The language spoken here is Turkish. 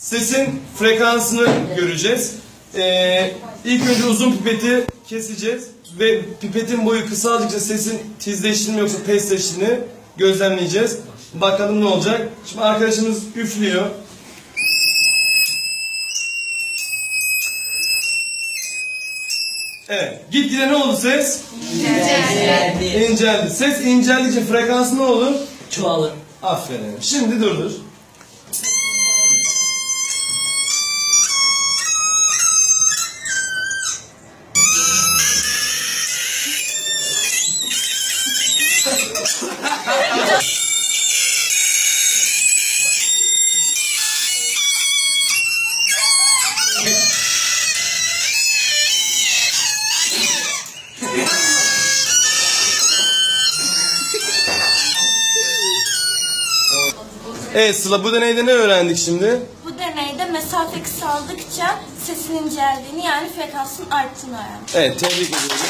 Sesin frekansını göreceğiz. Ee, ilk önce uzun pipeti keseceğiz ve pipetin boyu kısaldıkça sesin tizleştiğini yoksa pesleştiğini gözlemleyeceğiz. Bakalım ne olacak. Şimdi arkadaşımız üflüyor. Evet. Gitgide ne oldu ses? İnceldi. Ses inceldikçe frekansı ne olur? Çoğalır. Aferin. Şimdi durdur. Evet Sıla bu deneyde ne öğrendik şimdi? Bu deneyde mesafe kısaldıkça sesin inceldiğini yani frekansın arttığını öğrendik. Evet tebrik ediyorum.